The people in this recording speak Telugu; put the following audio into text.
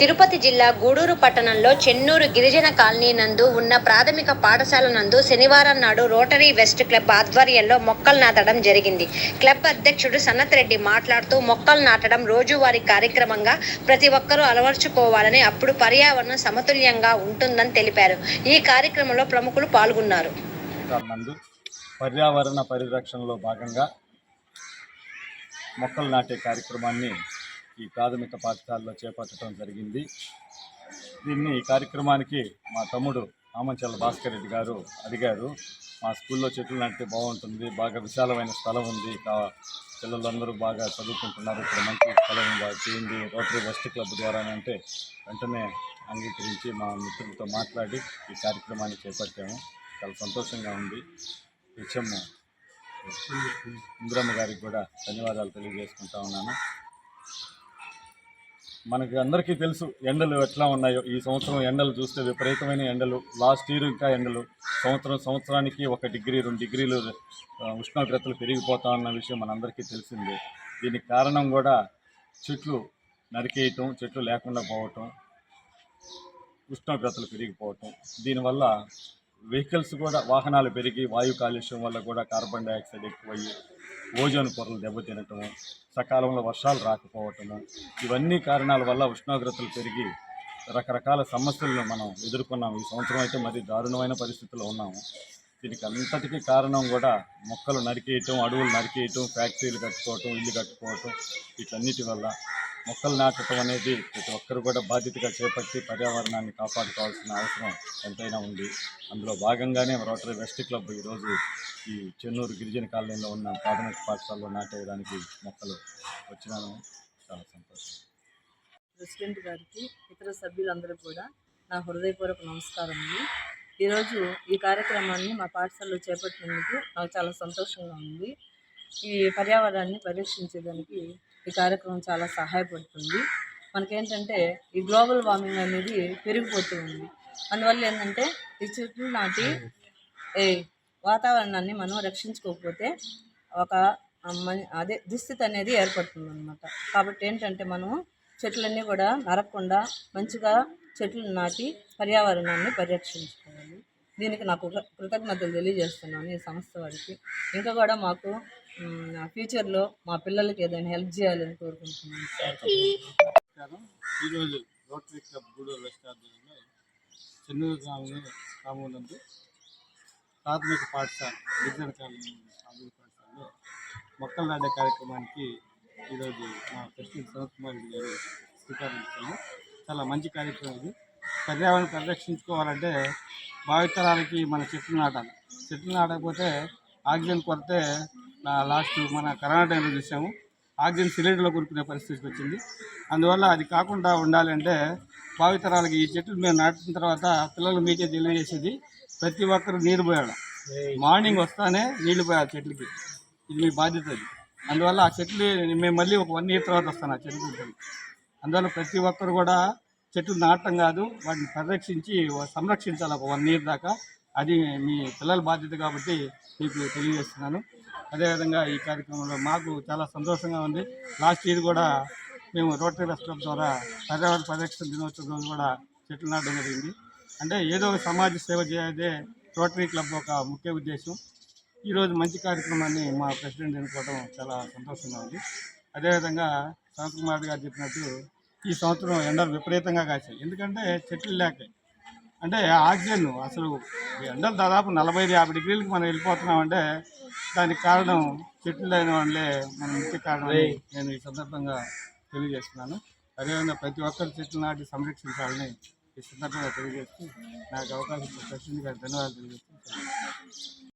తిరుపతి జిల్లా గూడూరు పట్టణంలో చెన్నూరు గిరిజన కాలనీ నందు ఉన్న ప్రాథమిక పాఠశాల నందు శనివారం నాడు రోటరీ వెస్ట్ క్లబ్ ఆధ్వర్యంలో మొక్కలు నాటడం జరిగింది. క్లబ్ అధ్యక్షుడు సన్నత్ రెడ్డి మాట్లాడుతూ మొక్కలు నాటడం రోజువారీ కార్యక్రమంగా ప్రతి ఒక్కరూ అలవర్చుకోవాలని అప్పుడు పర్యావరణం సమతుల్యంగా ఉంటుందని తెలిపారు. ఈ కార్యక్రమంలో ప్రముఖులు పాల్గొన్నారు. పర్యావరణ పరిరక్షణలో భాగంగా మొక్కలు నాటే కార్యక్రమాన్ని ఈ ప్రాథమిక పాఠశాలలో చేపట్టడం జరిగింది. దీన్ని ఈ కార్యక్రమానికి మా తమ్ముడు ఆమంచల భాస్కర్ రెడ్డి గారు అడిగారు. మా స్కూల్లో చెట్లు నాటితే బాగుంటుంది బాగా విశాలమైన స్థలం ఉంది పిల్లలందరూ బాగా చదువుకుంటున్నారు ఇక్కడ మంచి స్థలం ఉంది చేయండి రోటరీ వెస్ట్ క్లబ్ ద్వారా అంటే వెంటనే అంగీకరించి మా మిత్రులతో మాట్లాడి ఈ కార్యక్రమాన్ని చేపట్టాము. చాలా సంతోషంగా ఉంది. హెచ్ఎం ఇందిరమ్మ గారికి కూడా ధన్యవాదాలు తెలియజేసుకుంటా ఉన్నాను. మనకి అందరికీ తెలుసు ఎండలు ఎట్లా ఉన్నాయో. ఈ సంవత్సరం ఎండలు చూస్తే విపరీతమైన ఎండలు. లాస్ట్ ఇయర్ ఇంకా ఎండలు. సంవత్సరం సంవత్సరానికి ఒక డిగ్రీ రెండు డిగ్రీలు ఉష్ణోగ్రతలు పెరిగిపోతా ఉన్న విషయం మనందరికీ తెలిసిందే. దీనికి కారణం కూడా చెట్లు నరికేయటం చెట్లు లేకుండా పోవటం ఉష్ణోగ్రతలు పెరిగిపోవటం. దీనివల్ల వెహికల్స్ కూడా వాహనాలు పెరిగి వాయు కాలుష్యం వల్ల కూడా కార్బన్ డైఆక్సైడ్ ఎక్కువయ్యి ఓజోన్ పొరలు దెబ్బతినటము సకాలంలో వర్షాలు రాకపోవటము ఇవన్నీ కారణాల వల్ల ఉష్ణోగ్రతలు పెరిగి రకరకాల సమస్యలను మనం ఎదుర్కొన్నాము. ఈ సంవత్సరం అయితే మరి దారుణమైన పరిస్థితుల్లో ఉన్నాము. దీనికి అంతటికీ కారణం కూడా మొక్కలు నరికేయటం అడవులు నరికేయటం ఫ్యాక్టరీలు కట్టుకోవటం ఇల్లు కట్టుకోవటం వీటన్నిటి వల్ల మొక్కలు నాటడం అనేది ప్రతి ఒక్కరు కూడా బాధ్యతగా చేపట్టి పర్యావరణాన్ని కాపాడుకోవాల్సిన అవసరం ఎంతైనా ఉంది. అందులో భాగంగానే రోటరీ వెస్ట్ క్లబ్ ఈరోజు ఈ చెన్నూరు గిరిజన కాలనీలో ఉన్న ప్రాథమిక పాఠశాలలో నాటేయడానికి మొక్కలు వచ్చినాను. చాలా సంతోషం. ప్రెసిడెంట్ గారికి ఇతర సభ్యులందరూ కూడా నా హృదయపూర్వక నమస్కారం ఈరోజు ఈ కార్యక్రమాన్ని మా పాఠశాలలో చేపట్టినందుకు నాకు చాలా సంతోషంగా ఉంది. ఈ పర్యావరణాన్ని పరిరక్షించేదానికి ఈ కార్యక్రమం చాలా సహాయపడుతుంది. మనకేంటంటే ఈ గ్లోబల్ వార్మింగ్ అనేది పెరిగిపోతూ ఉంది. అందువల్ల ఏంటంటే ఈ చెట్లు నాటి ఏ వాతావరణాన్ని మనం రక్షించుకోకపోతే ఒక అదే దుస్థితి అనేది ఏర్పడుతుంది అనమాట కాబట్టి ఏంటంటే మనం చెట్లన్నీ కూడా నరకకుండా మంచిగా చెట్లు నాటి పర్యావరణాన్ని పరిరక్షించుకోవాలి. దీనికి నాకు కృతజ్ఞతలు తెలియజేస్తున్నాను ఈ సంస్థ వారికి. ఇంకా కూడా మాకు ఫ్యూచర్లో మా పిల్లలకి ఏదైనా హెల్ప్ చేయాలని కోరుకుంటున్నాను సార్. ఈరోజు రోటరీ క్లబ్ గూడూరు వెస్ట్ ఆధ్వర్యంలో చెన్నూరు గ్రామంలో గ్రామం ప్రాథమిక పాఠశాల గిరిజన కాలనీ ప్రాథమిక పాఠశాలలో మొక్కలు నాటే కార్యక్రమానికి ఈరోజు మా ప్రెసిడెంట్ సనత్ కుమార్ రెడ్డి గారు శ్రీకారం ఇచ్చాము చాలా మంచి కార్యక్రమం ఇది. పర్యావరణం పరిరక్షించుకోవాలంటే భావితరాలకి మన చెట్లు నాటాలి. చెట్లు నాటకపోతే ఆక్సిజన్ కొరతే నా లాస్ట్ మన కరోనా టైంలో చూసాము. ఆక్సిజన్ సిలిండర్లో కొనుక్కునే పరిస్థితికి వచ్చింది. అందువల్ల అది కాకుండా ఉండాలంటే భావితరాలకి ఈ చెట్లు మేము నాటిన తర్వాత పిల్లలు మీకే తెలియజేసేది ప్రతి ఒక్కరు నీరు పోయాలి. మార్నింగ్ వస్తానే నీళ్ళు పోయాలి చెట్లకి. ఇది మీ బాధ్యత అది. అందువల్ల ఆ చెట్లు మేము మళ్ళీ ఒక వన్ ఇయర్ తర్వాత వస్తాను ఆ చెట్లు అందువల్ల ప్రతి ఒక్కరు కూడా చెట్లు నాటడం కాదు వాటిని పరిరక్షించి సంరక్షించాలి ఒక వన్ ఇయర్ దాకా. అది మీ పిల్లల బాధ్యత కాబట్టి మీకు తెలియజేస్తున్నాను. అదేవిధంగా ఈ కార్యక్రమంలో మాకు చాలా సంతోషంగా ఉంది. లాస్ట్ ఇయర్ కూడా మేము రోటరీ వెస్ట్ క్లబ్ ద్వారా పర్యావరణ పరిరక్షణ దినోత్సవం రోజు కూడా చెట్లు నాటడం జరిగింది. అంటే ఏదో ఒక సమాజ సేవ చేయదే రోటరీ క్లబ్ ఒక ముఖ్య ఉద్దేశం. ఈరోజు మంచి కార్యక్రమాన్ని మా ప్రెసిడెంట్ ఎన్నుకోవడం చాలా సంతోషంగా ఉంది. అదేవిధంగా శాంత్ కుమార్ గారు చెప్పినట్టు ఈ సంవత్సరం ఎండలు విపరీతంగా కాసాయి ఎందుకంటే చెట్లు లేక. అంటే ఆక్సిజన్ అసలు ఈ ఎండలు దాదాపు నలభై ఐదు యాభై డిగ్రీలకు మనం వెళ్ళిపోతున్నామంటే దానికి కారణం చెట్లు లేని వాళ్ళే మన ముఖ్య కారణం నేను ఈ సందర్భంగా తెలియజేస్తున్నాను. అదేవిధంగా ప్రతి ఒక్కరు చెట్లు నాటి సంరక్షించాలని ఈ సందర్భంగా తెలియజేస్తూ నాకు అవకాశం ప్రశ్నించి ధన్యవాదాలు తెలియజేస్తున్నాను